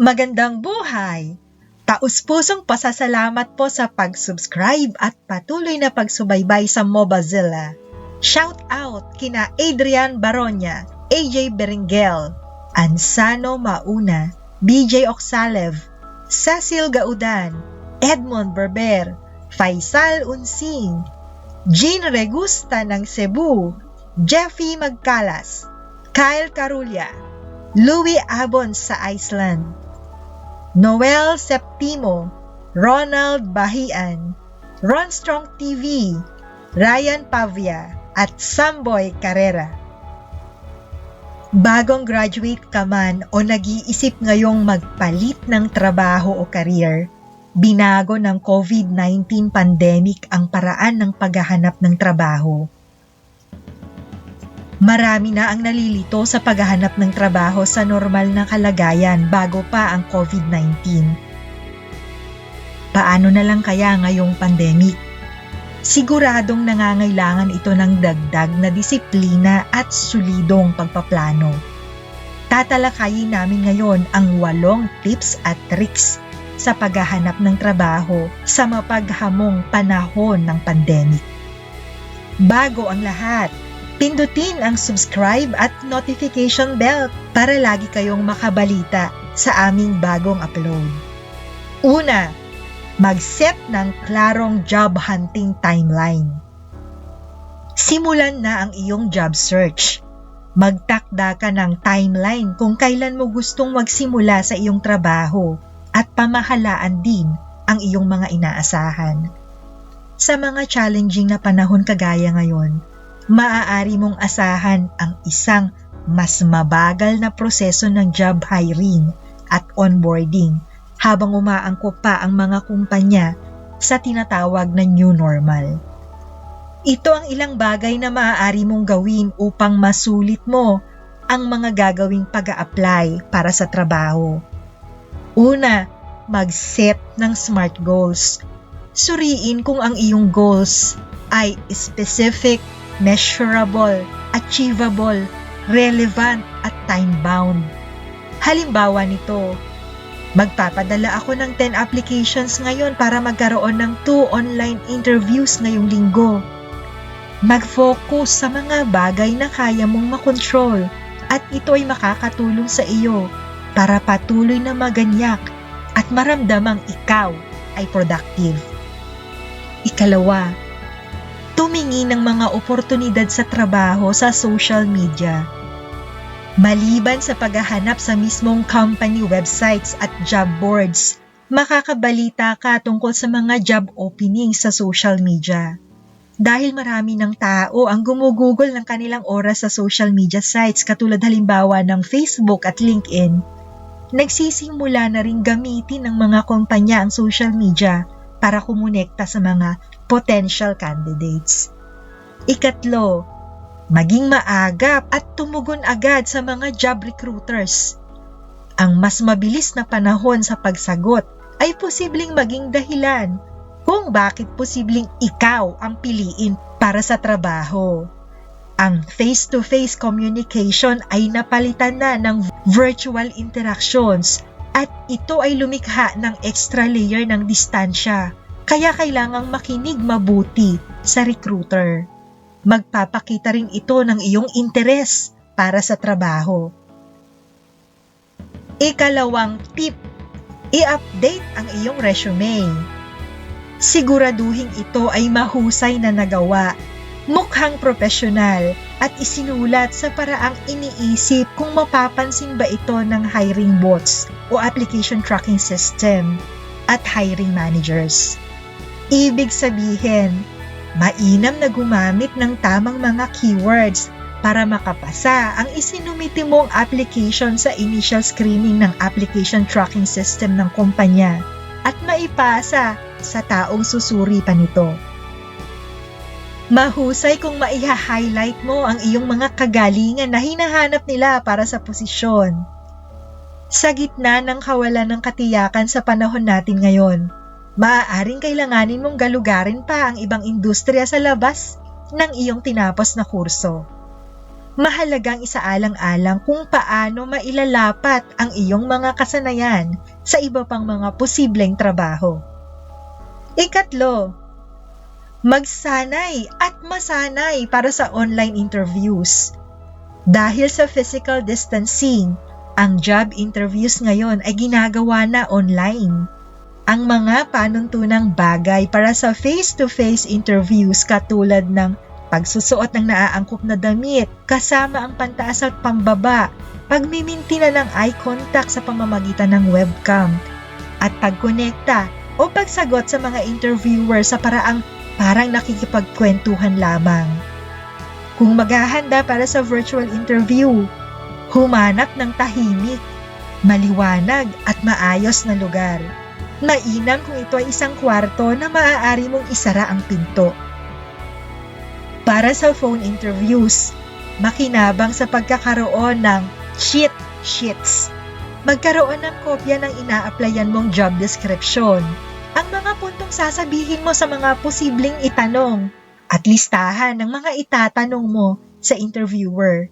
Magandang buhay! Taus-pusong pasasalamat po sa pag-subscribe at patuloy na pagsubaybay sa Mobazilla. Shout out kina Adrian Baronya, AJ Beringel, Ansano Mauna, BJ Oxalev, Cecil Gaudan, Edmond Berber, Faisal Unsing, Jean Regusta ng Cebu, Jeffy Magkalas, Kyle Carulya, Louis Abon sa Iceland, Noel Septimo, Ronald Bahian, Ron Strong TV, Ryan Pavia, at Samboy Carrera. Bagong graduate ka man o nag-iisip ngayong magpalit ng trabaho o career, binago ng COVID-19 pandemic ang paraan ng paghahanap ng trabaho. Marami na ang nalilito sa paghahanap ng trabaho sa normal na kalagayan bago pa ang COVID-19. Paano na lang kaya ngayong pandemic? Siguradong nangangailangan ito ng dagdag na disiplina at solidong pagpaplano. Tatalakayin namin ngayon ang walong tips at tricks sa paghahanap ng trabaho sa mapaghamong panahon ng pandemic. Bago ang lahat, Pindutin ang subscribe at notification bell para lagi kayong makabalita sa aming bagong upload. Una, mag-set ng klarong job hunting timeline. Simulan na ang iyong job search. Magtakda ka ng timeline kung kailan mo gustong magsimula sa iyong trabaho at pamahalaan din ang iyong mga inaasahan. Sa mga challenging na panahon kagaya ngayon, maaari mong asahan ang isang mas mabagal na proseso ng job hiring at onboarding habang umaangkop pa ang mga kumpanya sa tinatawag na new normal. Ito ang ilang bagay na maaari mong gawin upang masulit mo ang mga gagawing pag apply para sa trabaho. Una, mag-set ng SMART goals. Suriin kung ang iyong goals ay specific, measurable, achievable, relevant at time-bound. Halimbawa nito, magpapadala ako ng 10 applications ngayon para magkaroon ng 2 online interviews ngayong linggo. Mag-focus sa mga bagay na kaya mong makontrol at ito ay makakatulong sa iyo para patuloy na maganyak at maramdamang ikaw ay productive. Ikalawa, tumingin ng mga oportunidad sa trabaho sa social media. Maliban sa paghahanap sa mismong company websites at job boards, makakabalita ka tungkol sa mga job openings sa social media. Dahil marami ng tao ang gumugugol ng kanilang oras sa social media sites katulad halimbawa ng Facebook at LinkedIn, nagsisimula na rin gamitin ng mga kumpanya ang social media para kumonekta sa mga potential candidates. Ikatlo, maging maagap at tumugon agad sa mga job recruiters. Ang mas mabilis na panahon sa pagsagot ay posibleng maging dahilan kung bakit posibleng ikaw ang piliin para sa trabaho. Ang face-to-face communication ay napalitan na ng virtual interactions at ito ay lumikha ng extra layer ng distansya. Kaya kailangang makinig mabuti sa recruiter. Magpapakita rin ito ng iyong interes para sa trabaho. Ikalawang tip, i-update ang iyong resume. Siguraduhin ito ay mahusay na nagawa, mukhang profesional at isinulat sa paraang iniisip kung mapapansin ba ito ng hiring bots o application tracking system at hiring managers. Ibig sabihin, mainam na gumamit ng tamang mga keywords para makapasa ang isinumiti mong application sa initial screening ng application tracking system ng kumpanya at maipasa sa taong susuri pa nito. Mahusay kung maiha-highlight mo ang iyong mga kagalingan na hinahanap nila para sa posisyon. Sa gitna ng kawalan ng katiyakan sa panahon natin ngayon, maaaring kailanganin mong galugarin pa ang ibang industriya sa labas ng iyong tinapos na kurso. mahalagang isaalang-alang kung paano mailalapat ang iyong mga kasanayan sa iba pang mga posibleng trabaho. Ikatlo, magsanay at masanay para sa online interviews. Dahil sa physical distancing, ang job interviews ngayon ay ginagawa na online. Ang mga panuntunang bagay para sa face-to-face interviews katulad ng pagsusuot ng naaangkop na damit, kasama ang pantaas at pambaba, pagmiminti na ng eye contact sa pamamagitan ng webcam, at pagkonekta o pagsagot sa mga interviewer sa paraang parang nakikipagkwentuhan lamang. Kung maghahanda para sa virtual interview, humanap ng tahimik, maliwanag at maayos na lugar. Mainam kung ito ay isang kwarto na maaari mong isara ang pinto. Para sa phone interviews, makinabang sa pagkakaroon ng cheat sheets. Magkaroon ng kopya ng ina-applyan mong job description. Ang mga puntong sasabihin mo sa mga posibleng itanong at listahan ng mga itatanong mo sa interviewer.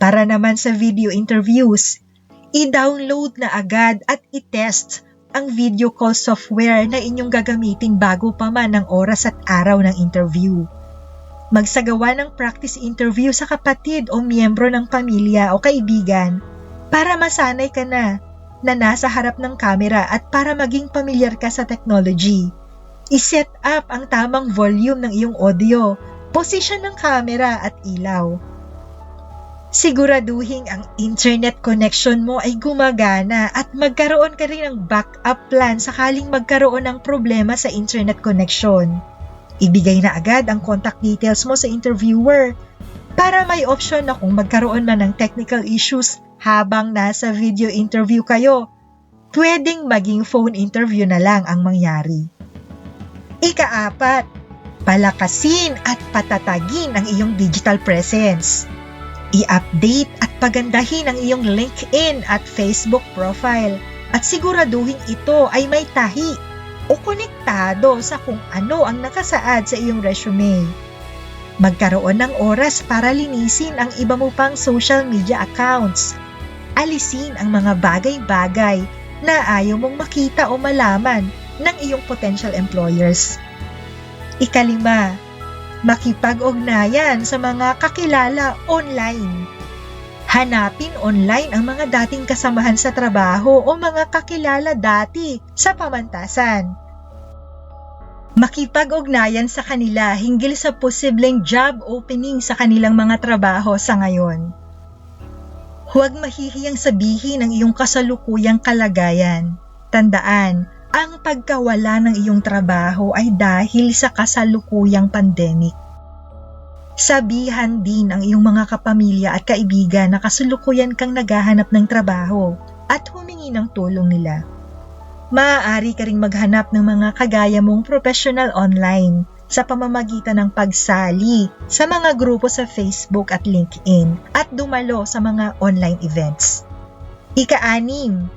Para naman sa video interviews, i-download na agad at i-test ang video call software na inyong gagamitin bago pa man ang oras at araw ng interview. Magsagawa ng practice interview sa kapatid o miyembro ng pamilya o kaibigan para masanay ka na na nasa harap ng camera at para maging pamilyar ka sa technology. I-set up ang tamang volume ng iyong audio, position ng camera at ilaw. Siguraduhin ang internet connection mo ay gumagana at magkaroon ka rin ng backup plan sakaling magkaroon ng problema sa internet connection. Ibigay na agad ang contact details mo sa interviewer para may option na kung magkaroon man ng technical issues habang nasa video interview kayo, pwedeng maging phone interview na lang ang mangyari. Ikaapat, palakasin at patatagin ang iyong digital presence. I-update at pagandahin ang iyong LinkedIn at Facebook profile at siguraduhin ito ay may tahi o konektado sa kung ano ang nakasaad sa iyong resume. Magkaroon ng oras para linisin ang iba mo pang social media accounts. Alisin ang mga bagay-bagay na ayaw mong makita o malaman ng iyong potential employers. Ikalima, makipag-ugnayan sa mga kakilala online. Hanapin online ang mga dating kasamahan sa trabaho o mga kakilala dati sa pamantasan. Makipag-ugnayan sa kanila hinggil sa posibleng job opening sa kanilang mga trabaho sa ngayon. Huwag mahihiyang sabihin ang iyong kasalukuyang kalagayan. Tandaan, ang pagkawala ng iyong trabaho ay dahil sa kasalukuyang pandemic. Sabihan din ang iyong mga kapamilya at kaibigan na kasulukuyan kang naghahanap ng trabaho at humingi ng tulong nila. Maaari ka ring maghanap ng mga kagaya mong professional online sa pamamagitan ng pagsali sa mga grupo sa Facebook at LinkedIn at dumalo sa mga online events. Ika-anim,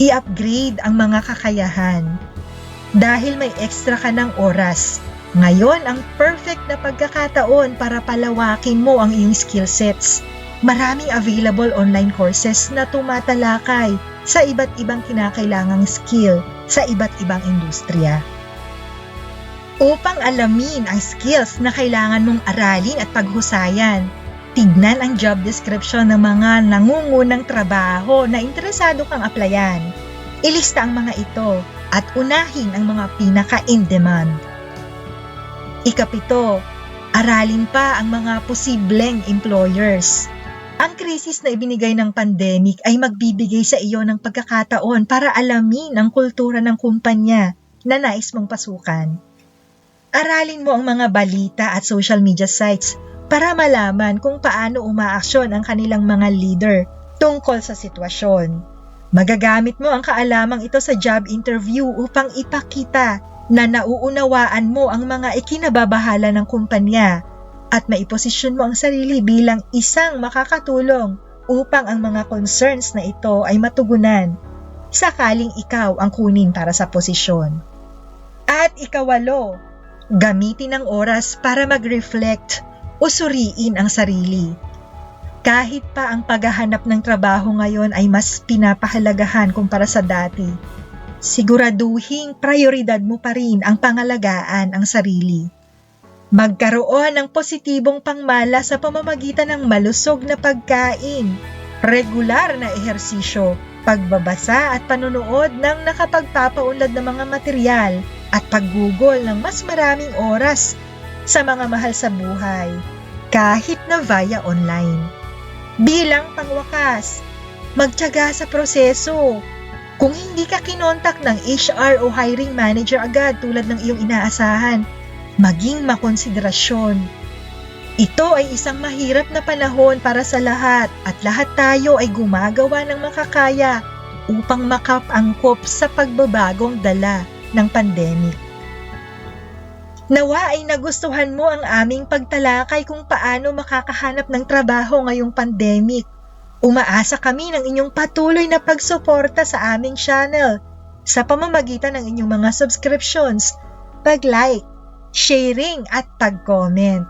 i-upgrade ang mga kakayahan. Dahil may extra ka ng oras, ngayon ang perfect na pagkakataon para palawakin mo ang iyong skill sets. Maraming available online courses na tumatalakay sa iba't ibang kinakailangang skill sa iba't ibang industriya. Upang alamin ang skills na kailangan mong aralin at paghusayan, tignan ang job description ng mga nangungunang trabaho na interesado kang applyan. Ilista ang mga ito at unahin ang mga pinaka-in-demand. Ikapito, aralin pa ang mga posibleng employers. Ang krisis na ibinigay ng pandemic ay magbibigay sa iyo ng pagkakataon para alamin ang kultura ng kumpanya na nais mong pasukan. Aralin mo ang mga balita at social media sites para malaman kung paano umaaksyon ang kanilang mga leader tungkol sa sitwasyon. Magagamit mo ang kaalamang ito sa job interview upang ipakita na nauunawaan mo ang mga ikinababahala ng kumpanya at maiposisyon mo ang sarili bilang isang makakatulong upang ang mga concerns na ito ay matugunan sakaling ikaw ang kunin para sa posisyon. At ikawalo, gamitin ang oras para mag-reflect o suriin ang sarili. Kahit pa ang paghahanap ng trabaho ngayon ay mas pinapahalagahan kumpara sa dati, siguraduhing prioridad mo pa rin ang pangalagaan ang sarili. Magkaroon ng positibong pangmala sa pamamagitan ng malusog na pagkain, regular na ehersisyo, pagbabasa at panunood ng nakapagpapaunlad ng mga material at paggugol ng mas maraming oras sa mga mahal sa buhay, kahit na via online. Bilang pangwakas, magtyaga sa proseso. Kung hindi ka kinontak ng HR o hiring manager agad tulad ng iyong inaasahan, maging makonsiderasyon. Ito ay isang mahirap na panahon para sa lahat at lahat tayo ay gumagawa ng makakaya upang makapangkop sa pagbabagong dala ng pandemic. Nawa ay nagustuhan mo ang aming pagtalakay kung paano makakahanap ng trabaho ngayong pandemic. Umaasa kami ng inyong patuloy na pagsuporta sa aming channel sa pamamagitan ng inyong mga subscriptions, pag-like, sharing at pag-comment.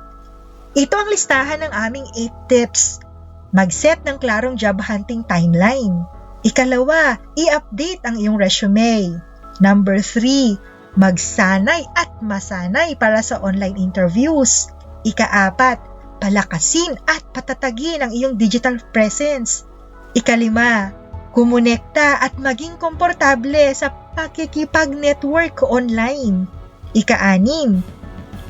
Ito ang listahan ng aming 8 tips. Mag-set ng klarong job hunting timeline. Ikalawa, i-update ang iyong resume. Number 3, magsanay at masanay para sa online interviews. Ikaapat, palakasin at patatagin ang iyong digital presence. Ikalima, kumonekta at maging komportable sa pakikipag-network online. Ikaanim,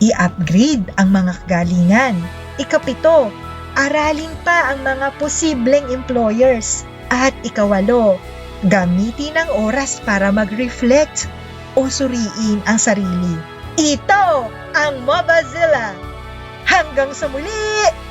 i-upgrade ang mga kagalingan. Ikapito, aralin pa ang mga posibleng employers. At ikawalo, gamitin ang oras para mag-reflect o suriin ang sarili. Ito ang Mobazilla! Hanggang sa muli!